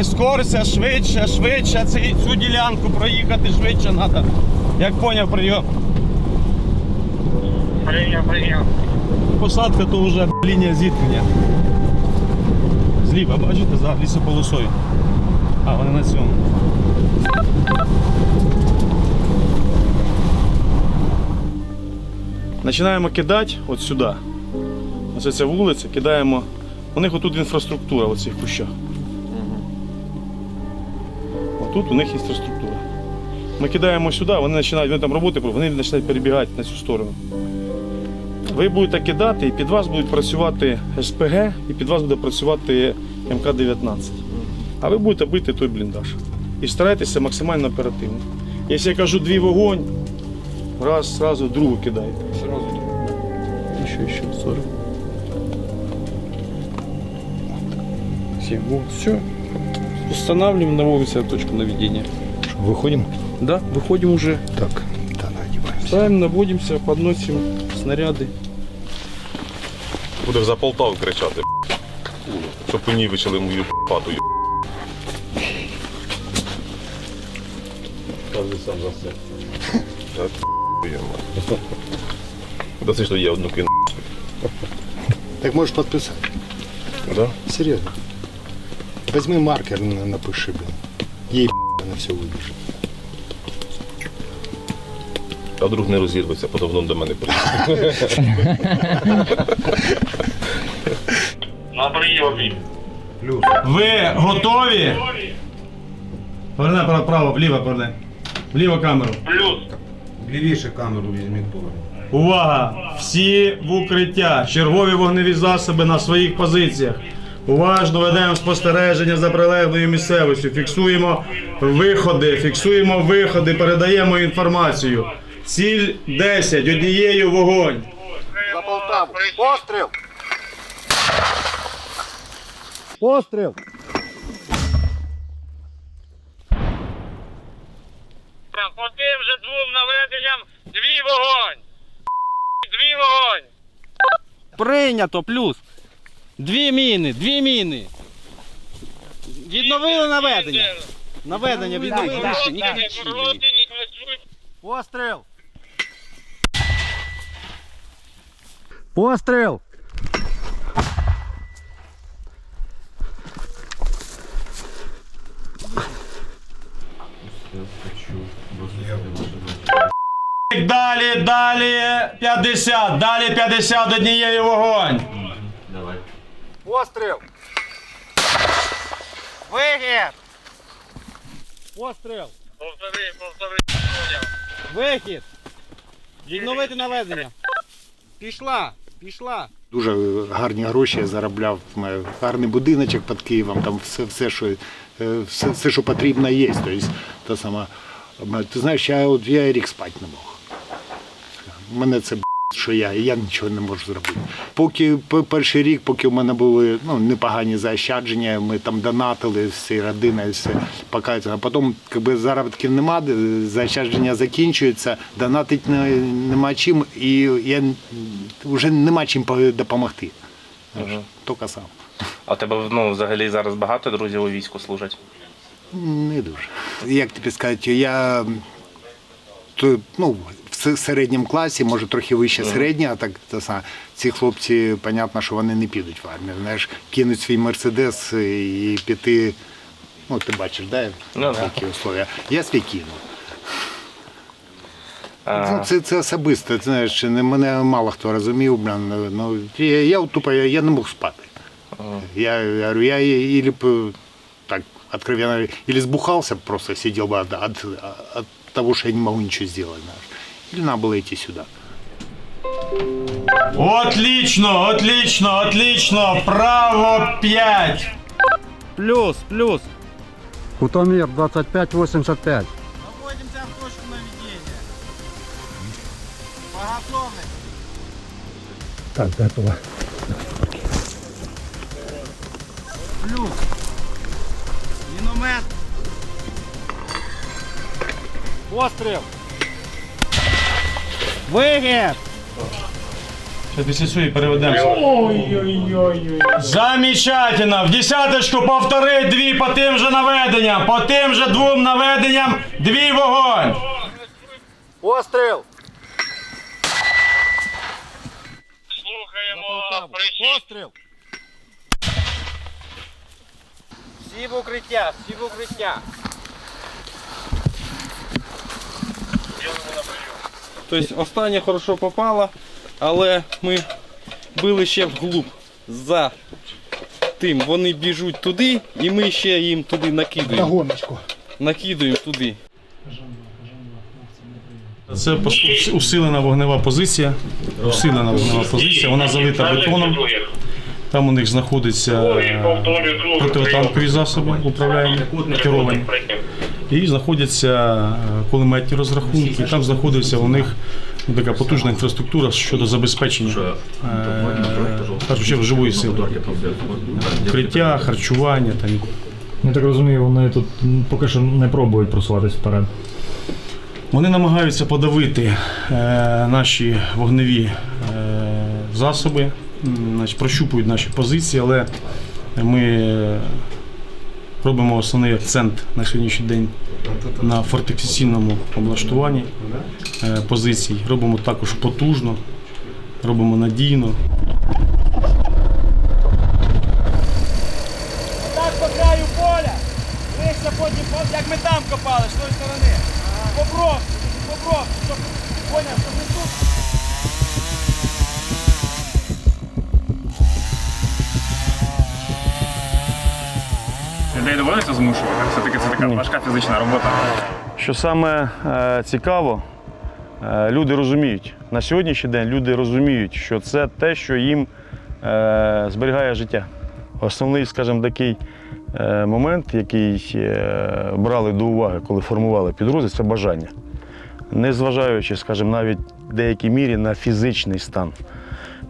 Прискорся швидше, швидше. Цю, ділянку проїхати швидше треба. Як поняв прийом. Прийняв, прийняв. Посадка то вже лінія зіткнення. Зліва, бачите, за лісополосою. А, вони на цьому. Починаємо кидати от сюди. Ось ця вулиця, кидаємо. У них отут інфраструктура в цих кущах. Отут у них інфраструктура. Ми кидаємо сюди, вони починають, вони там роботи, вони починають перебігати на цю сторону. Ви будете кидати, і під вас будуть працювати СПГ, і під вас буде працювати МК-19. А ви будете бити той бліндаж. І старайтеся максимально оперативно. Якщо я кажу дві вогонь, раз, сразу другу кидаєте. Сразу Ще, ще, сорок. Семь. Все. Устанавливаем, наводимся на точку наведения. Выходим? Да, выходим уже. Так, тогда одеваемся. Ставим, наводимся, подносим снаряды. Буде за Полтаву кричати, щоб у ній вичали мою хату. Кожен сам за все. Так, Да це що я одну кину. Так можешь подписать. Да? Серьезно. Возьми маркер, на- напиши, блин. Ей на все выбежит. А вдруг не розірветься, потім до мене прийде. На прийомі. Ви готові? Поверни право, право, вліво поверни. Вліво камеру. Плюс. Лівіше камеру візьміть поверх. Увага! Всі в укриття. Чергові вогневі засоби на своїх позиціях. Уважно ведемо спостереження за прилеглою місцевістю. Фіксуємо виходи, фіксуємо виходи, передаємо інформацію. Ціль 10, однією вогонь. За Полтаву. Пострел! Пострел! По тим же двом наведенням дві вогонь. Дві вогонь. Прийнято, плюс. Дві міни, дві міни. Відновили наведення. Наведення відновили. Пострел! Пострел! Далі, далі 50, далі 50 однією вогонь. Пострел! Вихід! Пострел! Повтори, повтори. Поняв. Вихід. Відновити наведення. Пішла, пішла. Дуже гарні гроші я заробляв. Маю гарний будиночок під Києвом, там все, все, що, е, все, все, що потрібно є. Тобто, та сама, ти знаєш, я от я рік спати не мог. Мене це б**, що я, і я нічого не можу зробити. Поки перший рік, поки в мене були ну, непогані заощадження, ми там донатили всі родини, все поки, а потім якби, заробітків нема, заощадження закінчуються, донатити не, нема чим, і я вже нема чим допомогти. Знаєш, Тільки сам. А у тебе ну, взагалі зараз багато друзів у війську служать? Не дуже. Як тобі сказати, я ну, в середньому класі, може трохи вище середнє, а так саме. Ці хлопці, понятно, що вони не підуть в армію. Знаєш, кинуть свій мерседес і піти. Ну, ти бачиш, да, Ну, які условия. Я свій кину. Ну, це, це особисто, знаєш, мене мало хто розумів, блін, ну, я, я тупо, я, я не мог спати. Я, я я б, так, откровенно, или сбухался, просто сидел бы от, от, от того, что я не могу ничего сделать, знаешь. Или надо было идти сюда. Отлично, отлично, отлично. Право 5. Плюс, плюс. Кутомир 2585. Находимся в точку наведения. По готовности. Так, готово. Плюс. Міномет. Постріл. Вихід. Сейчас після цього і переведемося. Ой-ой-ой. Замечательно. В десяточку повтори дві по тим же наведенням. По тим же двом наведенням дві вогонь. Постріл! Слухаємо причіп. Постріл! Всі в укриття, всі в укриття. Тобто остання хорошо попала, але ми били ще вглуб за тим. Вони біжуть туди, і ми ще їм туди накидуємо. Гоночку. Накидуємо туди. Це усилена вогнева позиція. Усилена вогнева позиція. Вона залита бетоном. Там у них знаходяться е, протитанкові засоби, управляємо, керовані. І знаходяться е, кулеметні розрахунки. Там знаходиться у них така потужна інфраструктура щодо забезпечення е, в першу живої сили. Укриття, харчування там Я так розумію, вони тут поки що не пробують просуватись вперед. Вони намагаються подавити е, наші вогневі е, засоби, значить, прощупують наші позиції, але ми е, робимо основний акцент на сьогоднішній день на фортифікаційному облаштуванні е, позицій. Робимо також потужно, робимо надійно. Так по краю поля. Лися потім, от як ми там копали, з тої сторони. Попроб, попроб, щоб поняв, щоб не тут. Людей доводиться змушувати. Все-таки це така важка фізична робота. Що саме е, цікаво, е, люди розуміють, на сьогоднішній день люди розуміють, що це те, що їм е, зберігає життя. Основний, скажімо, такий е, момент, який е, брали до уваги, коли формували підрозділ, це бажання. Незважаючи, скажімо, навіть в деякій мірі на фізичний стан.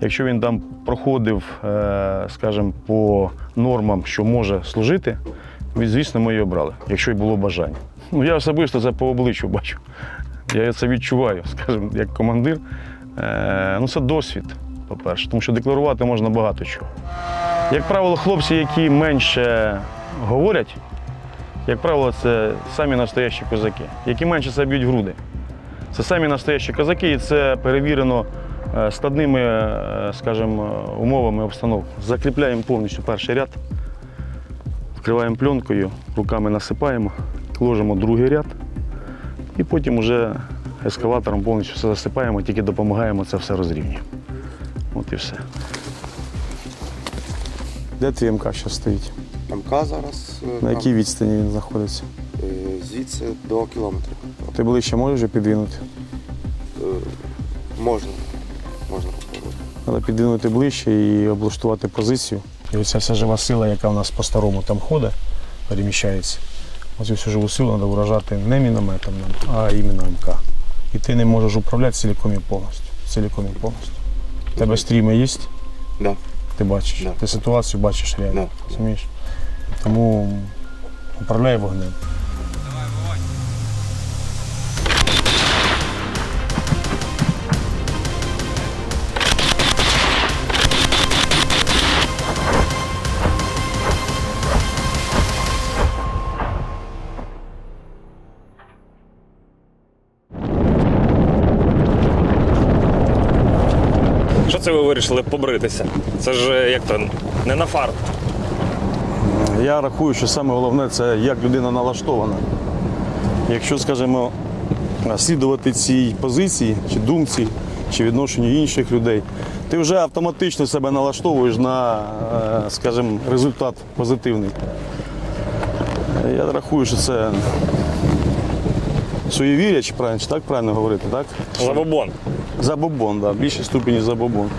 Якщо він там проходив, е, скажімо, по нормам, що може служити, звісно, ми її обрали, якщо й було бажання. Ну, я особисто це по обличчю бачу. Я це відчуваю, скажімо, як командир. Е, ну, це досвід, по-перше, тому що декларувати можна багато чого. Як правило, хлопці, які менше говорять, як правило, це самі настоящі козаки, які менше себе б'ють груди. Це самі настоящі козаки, і це перевірено е, складними, е, скажімо, умовами обстановки. Закріпляємо повністю перший ряд, вкриваємо пленкою, руками насипаємо, ложимо другий ряд і потім вже ескаватором повністю все засипаємо, тільки допомагаємо це все розрівнюємо. От і все. Де твій МК зараз стоїть? МК зараз е, На там, якій відстані він знаходиться? е, звідси до кілометра. Ти ближче можеш вже підвинути? Е, Можна. Можна попробувати. Треба підвинути ближче і облаштувати позицію. І оця вся жива сила, яка у нас по-старому там ходить, переміщається. Оцю всю живу силу треба вражати не мінометом, а іменно МК. І ти не можеш управляти цілком і повністю. Цілком і повністю. У тебе стріми є, Да. ти бачиш. Да. Ти ситуацію бачиш реально. Да. Тому управляй вогнем. Що це ви вирішили побритися? Це ж е, як то не на фарт. Я рахую, що саме головне це як людина налаштована. Якщо, скажімо, слідувати цій позиції, чи думці, чи відношенню інших людей, ти вже автоматично себе налаштовуєш на, е, скажімо, результат позитивний. Я рахую, що це суєвір'я, чи правильно, чи так правильно говорити, так? Забобон. Забобон, да, в більшій ступені забобон.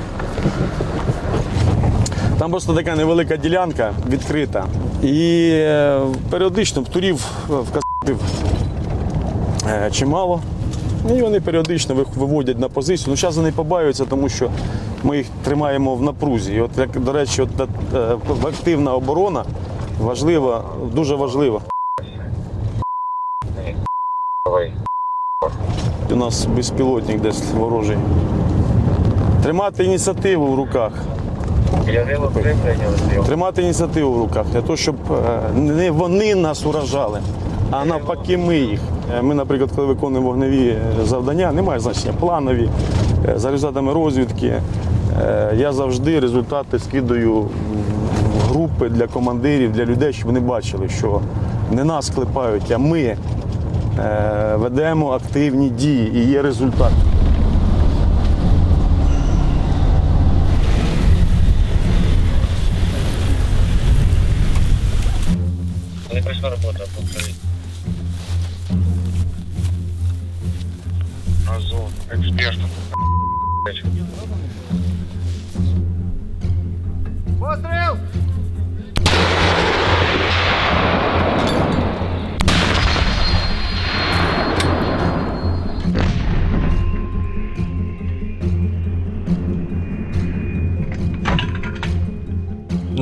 Там просто така невелика ділянка відкрита. І е, періодично птурів вказів е, чимало. І вони періодично виводять на позицію. Ну, зараз вони побаються, тому що ми їх тримаємо в напрузі. І от, як, до речі, от, е, активна оборона важлива, дуже важлива. У нас безпілотник десь ворожий. Тримати ініціативу в руках. Тримати ініціативу в руках для того, щоб е, не вони нас уражали, а навпаки ми їх. Е, Ми, наприклад, коли виконуємо вогневі е, завдання, немає значення планові, за результатами розвідки. Я завжди результати скидаю групи для командирів, для людей, щоб вони бачили, що не нас клепають, а ми ведемо активні дії і є результат. Не прийшла робота, повторіть. Азов, експертом.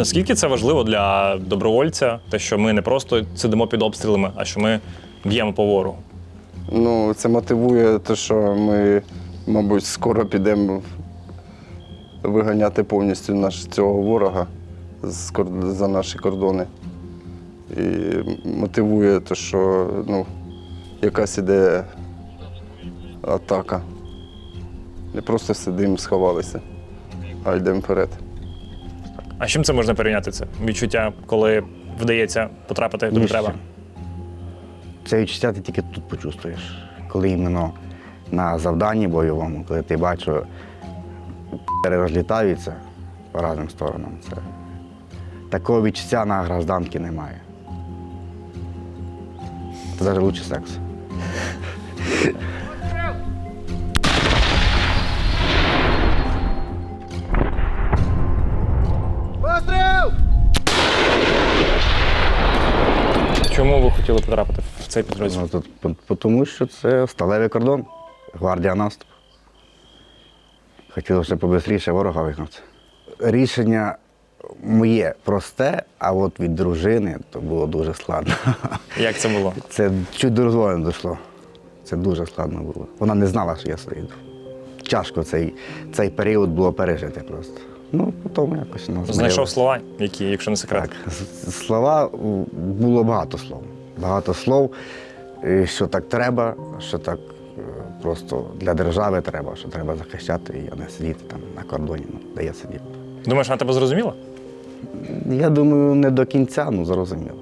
Наскільки це важливо для добровольця, те, що ми не просто сидимо під обстрілами, а що ми б'ємо по ворогу? Ну, це мотивує те, що ми, мабуть, скоро підемо виганяти повністю наш цього ворога за наші кордони. І мотивує те, що ну, якась іде атака. Не просто сидимо, сховалися, а йдемо вперед. А з чим це можна порівняти це? Відчуття, коли вдається потрапити туди Ні з треба? чим. Це відчуття ти тільки тут почувствуєш. Коли іменно на завданні бойовому, коли ти бачиш, розлітаються по різним сторонам. Це... Такого відчуття на гражданці немає. Це навіть лучше секс. Чому ви хотіли потрапити в цей підрозділ? Ну, тут, по- по- тому що це сталевий кордон, гвардія наступ. Хотілося побистріше ворога вигнати. Рішення моє просте, а от від дружини то було дуже складно. Як це було? Це чуть до розвою не дійшло. Це дуже складно було. Вона не знала, що я сиду. Тяжко цей, цей період було пережити просто. Ну, потім якось нас Знайшов слова, які, якщо не секрет. так, слова було багато слов. Багато слов, е, що так треба, що так е, просто для держави треба, що треба захищати, а не сидіти там на кордоні, ну, де я сидів. Думаєш, вона тебе зрозуміла? Я думаю, не до кінця, ну зрозуміло.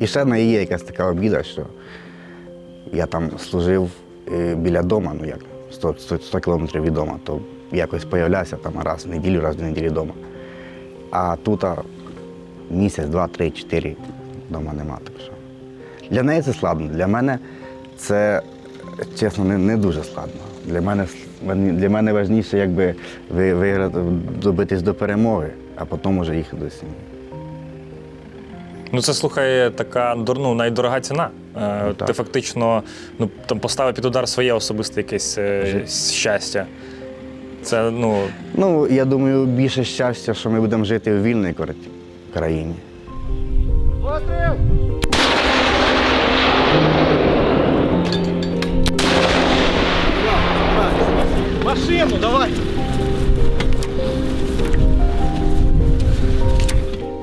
І ще в неї є якась така обіда, що я там служив е, біля дому, ну як 100, 100, 100 кілометрів від дому, то якось появлявся там раз в неділю, раз в неділю вдома. А тут місяць, два, три, чотири вдома нема. Так що. Для неї це складно. Для мене це, чесно, не, не дуже складно. Для мене, для мене важніше, якби ви- виграти, добитись до перемоги, а потім вже їхати до сім'ї. Ну це слухай, така ну, найдорога ціна. Е, так. Ти фактично ну, там поставив під удар своє особисте якесь е, щастя. Це ну, Ну, я думаю, більше щастя, що ми будемо жити в вільній країні. Постріл! Машину давай!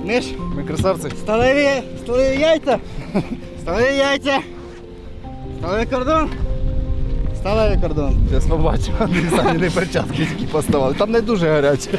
Миш, ми красавці. Сталеві, сталеві яйця! Сталеві яйця! Сталевий кордон! Сталевий кордон. Зараз не самі не перчатки тільки поставили. Там не дуже гаряче.